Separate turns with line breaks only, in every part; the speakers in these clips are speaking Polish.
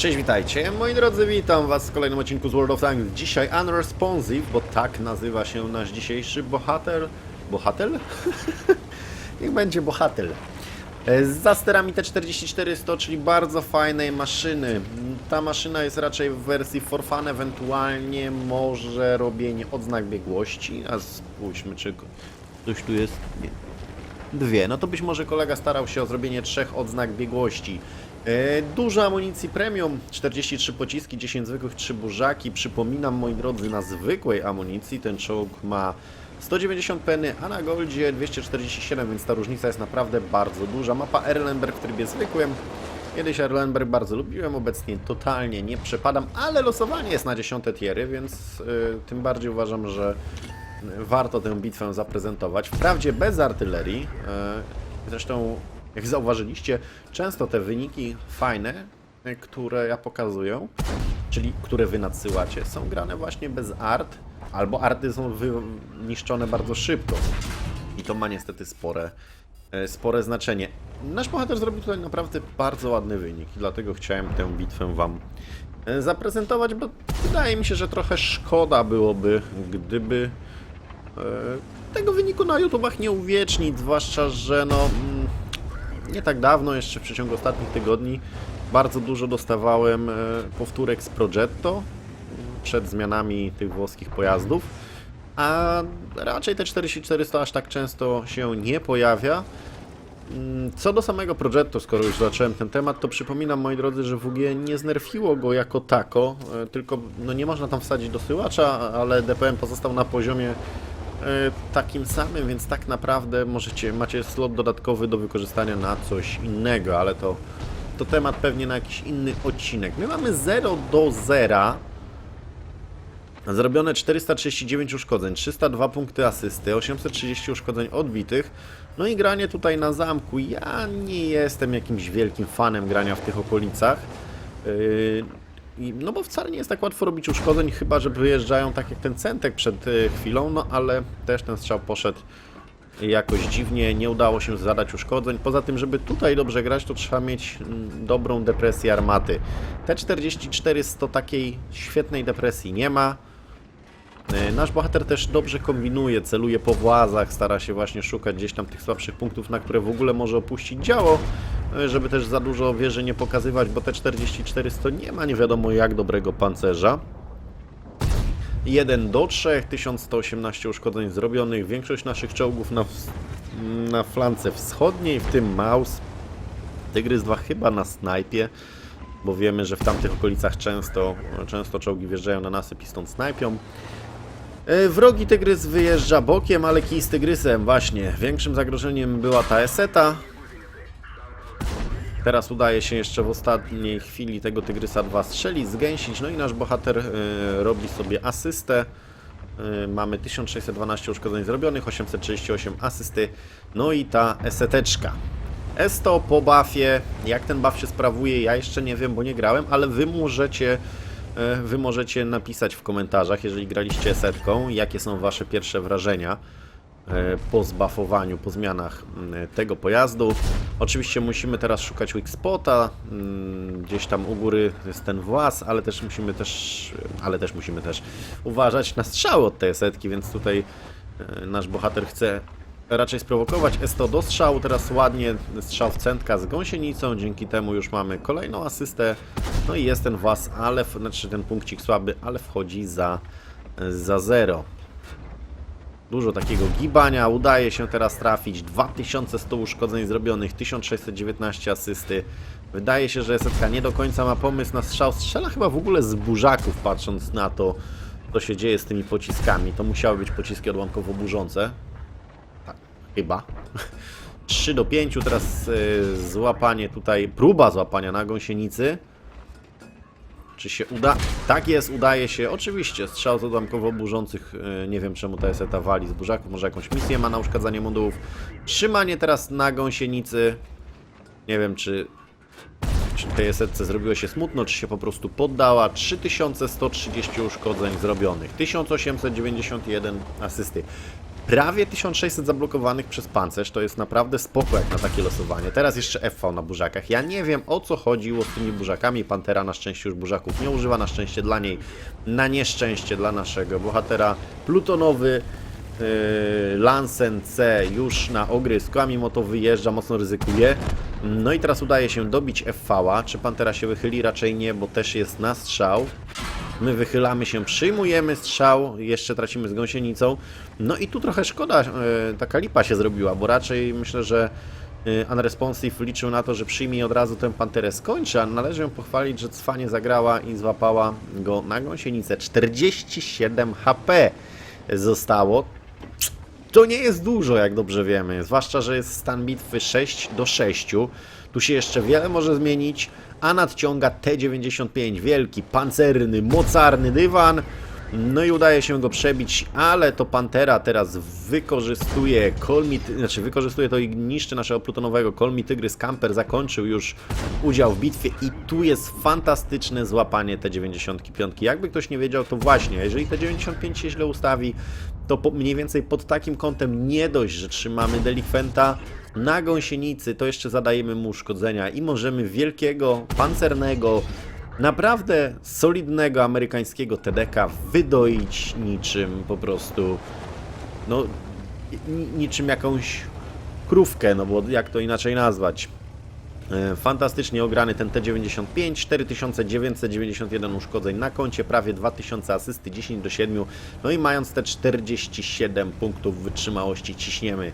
Cześć, witajcie. Moi drodzy, witam was w kolejnym odcinku z World of Tanks. Dzisiaj Unresponsive, bo tak nazywa się nasz dzisiejszy bohater. Bohatel? Niech będzie bohatel. E, Za sterami T4400, czyli bardzo fajnej maszyny. Ta maszyna jest raczej w wersji for fun, ewentualnie może robienie odznak biegłości. A spójrzmy, czy ktoś tu jest. Nie. Dwie. No to być może kolega starał się o zrobienie trzech odznak biegłości. E, Dużo amunicji premium, 43 pociski, 10 zwykłych, 3 burzaki. Przypominam, moi drodzy, na zwykłej amunicji ten czołg ma 190 peny, a na goldzie 247, więc ta różnica jest naprawdę bardzo duża. Mapa Erlenberg w trybie zwykłym. Kiedyś Erlenberg bardzo lubiłem, obecnie totalnie nie przepadam, ale losowanie jest na 10 tiery, więc y, tym bardziej uważam, że warto tę bitwę zaprezentować. Wprawdzie bez artylerii. y, Zresztą, jak zauważyliście, często te wyniki fajne, które ja pokazuję, czyli które wy nadsyłacie, są grane właśnie bez art, albo arty są wyniszczone bardzo szybko. I to ma niestety spore, e, spore znaczenie. Nasz bohater zrobił tutaj naprawdę bardzo ładny wynik, dlatego chciałem tę bitwę Wam e, zaprezentować, bo wydaje mi się, że trochę szkoda byłoby, gdyby e, tego wyniku na YouTubach nie uwiecznić, zwłaszcza, że no nie tak dawno, jeszcze w przeciągu ostatnich tygodni, bardzo dużo dostawałem e, powtórek z Progetto przed zmianami tych włoskich pojazdów, a raczej te 4400 aż tak często się nie pojawia. Mm, Co do samego Progetto, skoro już zacząłem ten temat, to przypominam moi drodzy, że WG nie znerfiło go jako tako, e, tylko no nie można tam wsadzić dosyłacza, ale DPM pozostał na poziomie takim samym, więc tak naprawdę możecie, macie slot dodatkowy do wykorzystania na coś innego, ale to, to temat pewnie na jakiś inny odcinek. My mamy 0 do 0. Zrobione 439 uszkodzeń, 302 punkty asysty, 830 uszkodzeń odbitych. No i granie tutaj na zamku. Ja nie jestem jakimś wielkim fanem grania w tych okolicach. Yy, i- no bo wcale nie jest tak łatwo robić uszkodzeń, chyba że wyjeżdżają tak jak ten centek przed y, chwilą, no ale też ten strzał poszedł jakoś dziwnie, nie udało się zadać uszkodzeń. Poza tym, żeby tutaj dobrze grać, to trzeba mieć mm, dobrą depresję armaty. T44 to takiej świetnej depresji nie ma. E, Nasz bohater też dobrze kombinuje, celuje po włazach, stara się właśnie szukać gdzieś tam tych słabszych punktów, na które w ogóle może opuścić działo, żeby też za dużo wieży nie pokazywać, bo T44 nie ma nie wiadomo jak dobrego pancerza. 1 do 3, 1118 uszkodzeń zrobionych, większość naszych czołgów na, na flance wschodniej, w tym Maus. Tygrys 2 chyba na snajpie, bo wiemy, że w tamtych okolicach często, często czołgi wjeżdżają na nasyp i stąd snajpią. E, Wrogi tygrys wyjeżdża bokiem, ale kij z tygrysem, właśnie. Większym zagrożeniem była ta eseta. Teraz udaje się jeszcze w ostatniej chwili tego tygrysa 2 strzelić, zgęsić, no i nasz bohater e, robi sobie asystę. E, mamy 1612 uszkodzeń zrobionych, 838 asysty, no i ta eseteczka. Esto po buffie, jak ten buff się sprawuje, ja jeszcze nie wiem, bo nie grałem, ale wy możecie, e, wy możecie napisać w komentarzach, jeżeli graliście setką, jakie są wasze pierwsze wrażenia po zbafowaniu, po zmianach mm, tego pojazdu. Oczywiście musimy teraz szukać weak spota, mm, gdzieś tam u góry jest ten włas, ale też musimy też, ale też musimy też uważać na strzały od tej setki, więc tutaj e, nasz bohater chce raczej sprowokować S100 do strzału, teraz ładnie strzał w centka z gąsienicą, dzięki temu już mamy kolejną asystę, no i jest ten włas, ale, znaczy ten punkcik słaby, ale wchodzi za, za zero. Dużo takiego gibania, udaje się teraz trafić, 2100 uszkodzeń zrobionych, 1619 asysty. Wydaje się, że Setka nie do końca ma pomysł na strzał, strzela chyba w ogóle z burzaków, patrząc na to, co się dzieje z tymi pociskami. To musiały być pociski odłamkowo burzące. Tak, chyba. 3 do 5, teraz y, złapanie tutaj, próba złapania na gąsienicy. Czy się uda? Tak jest, udaje się. Oczywiście, strzał z odłamkowo burzących. y, Nie wiem czemu ta eseta wali z burzaków. Może jakąś misję ma na uszkadzanie modułów. Trzymanie teraz na gąsienicy. Nie wiem, czy, czy tej esetce zrobiło się smutno, czy się po prostu poddała. 3130 uszkodzeń zrobionych. 1891 asysty. Prawie 1600 zablokowanych przez pancerz, to jest naprawdę spoko jak na takie losowanie. Teraz jeszcze FV na burzakach. Ja nie wiem o co chodziło z tymi burzakami. Pantera na szczęście już burzaków nie używa, na szczęście dla niej, na nieszczęście dla naszego bohatera. Plutonowy yy, Lansen C już na ogrysku, a mimo to wyjeżdża, mocno ryzykuje. No i teraz udaje się dobić FV-a. Czy Pantera się wychyli? Raczej nie, bo też jest na strzał. My wychylamy się, przyjmujemy strzał, jeszcze tracimy z gąsienicą. No i tu trochę szkoda, e, taka lipa się zrobiła, bo raczej myślę, że e, Unresponsive liczył na to, że przyjmie od razu tę panterę skończy, a należy ją pochwalić, że cwanie zagrała i złapała go na gąsienicę. 47 HP zostało. To nie jest dużo, jak dobrze wiemy, zwłaszcza, że jest stan bitwy 6 do 6. Tu się jeszcze wiele może zmienić, a nadciąga T-95, wielki, pancerny, mocarny dywan. No i udaje się go przebić, ale to Pantera teraz wykorzystuje Kolmi, znaczy wykorzystuje to i niszczy naszego plutonowego. Kolmi Tygrys Camper zakończył już udział w bitwie i tu jest fantastyczne złapanie T-95. Jakby ktoś nie wiedział, to właśnie, jeżeli T-95 się źle ustawi, to po, mniej więcej pod takim kątem nie dość, że trzymamy delikwenta na gąsienicy, to jeszcze zadajemy mu uszkodzenia i możemy wielkiego, pancernego, naprawdę solidnego amerykańskiego TDK wydoić niczym po prostu, no, ni- niczym jakąś krówkę, no bo jak to inaczej nazwać. E, Fantastycznie ograny ten T95, 4991 uszkodzeń na koncie, prawie 2000 asysty, 10 do 7. No i mając te 47 punktów wytrzymałości ciśniemy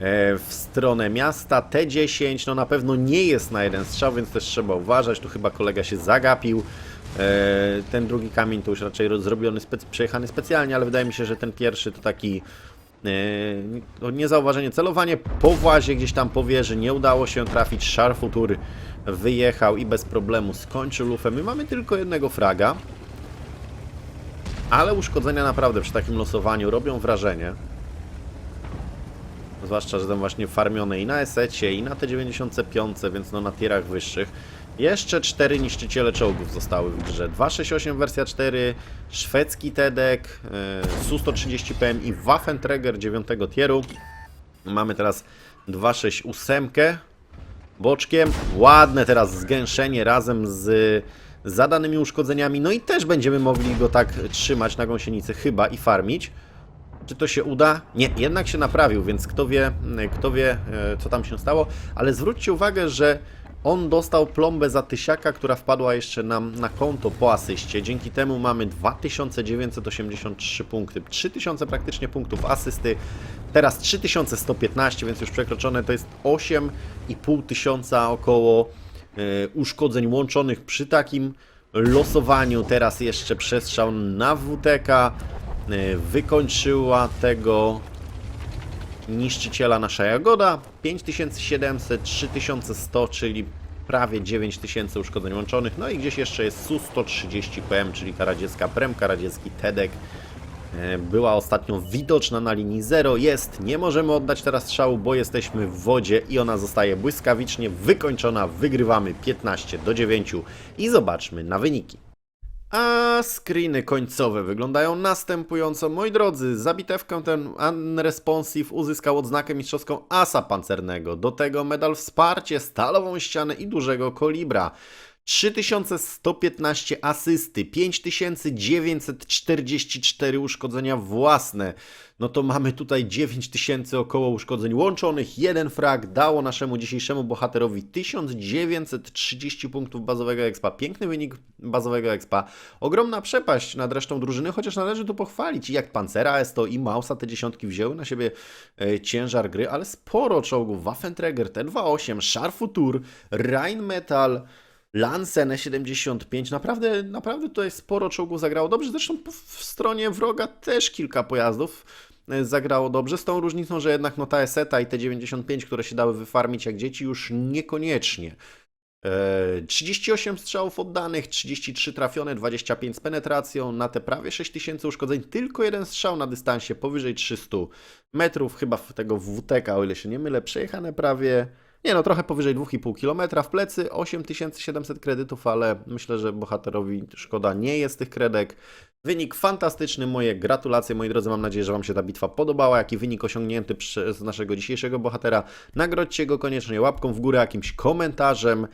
w stronę miasta. T10 no na pewno nie jest na jeden strzał, więc też trzeba uważać. Tu chyba kolega się zagapił. E, Ten drugi kamień to już raczej zrobiony, spec- przejechany specjalnie, ale wydaje mi się, że ten pierwszy to taki e, no, niezauważenie. Celowanie po włazie gdzieś tam po wieży, nie udało się trafić. Szarfutur wyjechał i bez problemu skończył lufę. My mamy tylko jednego fraga, ale uszkodzenia naprawdę przy takim losowaniu robią wrażenie. Zwłaszcza, że tam właśnie farmione i na esecie, i na T95, więc no na tierach wyższych. Jeszcze cztery niszczyciele czołgów zostały w grze. 268 wersja 4, szwedzki TEDek, e, Su-130 PM i Waffenträger 9 tieru. Mamy teraz 268 boczkiem. Ładne teraz zgęszenie razem z zadanymi uszkodzeniami. No i też będziemy mogli go tak trzymać na gąsienicy chyba i farmić. Czy to się uda? Nie, jednak się naprawił, więc kto wie, kto wie, e, co tam się stało. Ale zwróćcie uwagę, że on dostał plombę za tysiaka, która wpadła jeszcze nam na konto po asyście. Dzięki temu mamy 2983 punkty. 3000 praktycznie punktów asysty. Teraz 3115, więc już przekroczone to jest 8,5 tysiąca około e, uszkodzeń łączonych przy takim losowaniu. Teraz jeszcze przestrzał na WTK wykończyła tego niszczyciela nasza Jagoda. 5700, 3100, czyli prawie 9000 uszkodzeń łączonych. No i gdzieś jeszcze jest Su-130 PM, czyli ta radziecka premka, radziecki TEDek. E, Była ostatnio widoczna na linii 0. Jest, nie możemy oddać teraz strzału, bo jesteśmy w wodzie i ona zostaje błyskawicznie wykończona. Wygrywamy 15 do 9 i zobaczmy na wyniki. A screeny końcowe wyglądają następująco. Moi drodzy, za bitewkę ten Unresponsive uzyskał odznakę mistrzowską asa pancernego. Do tego medal wsparcie, stalową ścianę i dużego kolibra. 3115 asysty, 5944 uszkodzenia własne. No to mamy tutaj 9000 około uszkodzeń łączonych. Jeden frag dało naszemu dzisiejszemu bohaterowi 1930 punktów bazowego expa. Piękny wynik bazowego expa. Ogromna przepaść nad resztą drużyny, chociaż należy tu pochwalić. I jak Pancera S100 i Mausa te dziesiątki wzięły na siebie e, ciężar gry, ale sporo czołgów. Waffenträger, T28, Scharfutur, Rheinmetall, Lansen E75, naprawdę, naprawdę tutaj sporo czołgów zagrało dobrze. Zresztą w stronie wroga też kilka pojazdów e, zagrało dobrze, z tą różnicą, że jednak no ta Eseta i te 95, które się dały wyfarmić jak dzieci, już niekoniecznie. E, 38 strzałów oddanych, 33 trafione, 25 z penetracją, na te prawie 6000 uszkodzeń, tylko jeden strzał na dystansie powyżej 300 metrów, chyba w tego WTK, o ile się nie mylę, przejechane prawie, nie no, trochę powyżej 2,5 km w plecy, 8700 kredytów, ale myślę, że bohaterowi szkoda nie jest tych kredek. Wynik fantastyczny, moje gratulacje moi drodzy, mam nadzieję, że Wam się ta bitwa podobała, jaki wynik osiągnięty przez naszego dzisiejszego bohatera. Nagrodźcie go koniecznie łapką w górę, jakimś komentarzem.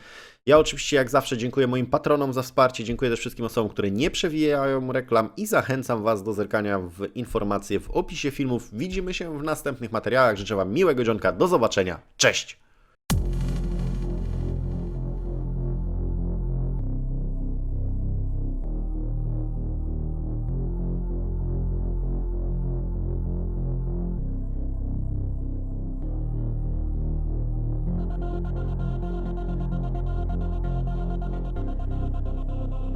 Ja oczywiście jak zawsze dziękuję moim patronom za wsparcie, dziękuję też wszystkim osobom, które nie przewijają reklam i zachęcam Was do zerkania w informacje w opisie filmów. Widzimy się w następnych materiałach, życzę Wam miłego dzionka, do zobaczenia, cześć!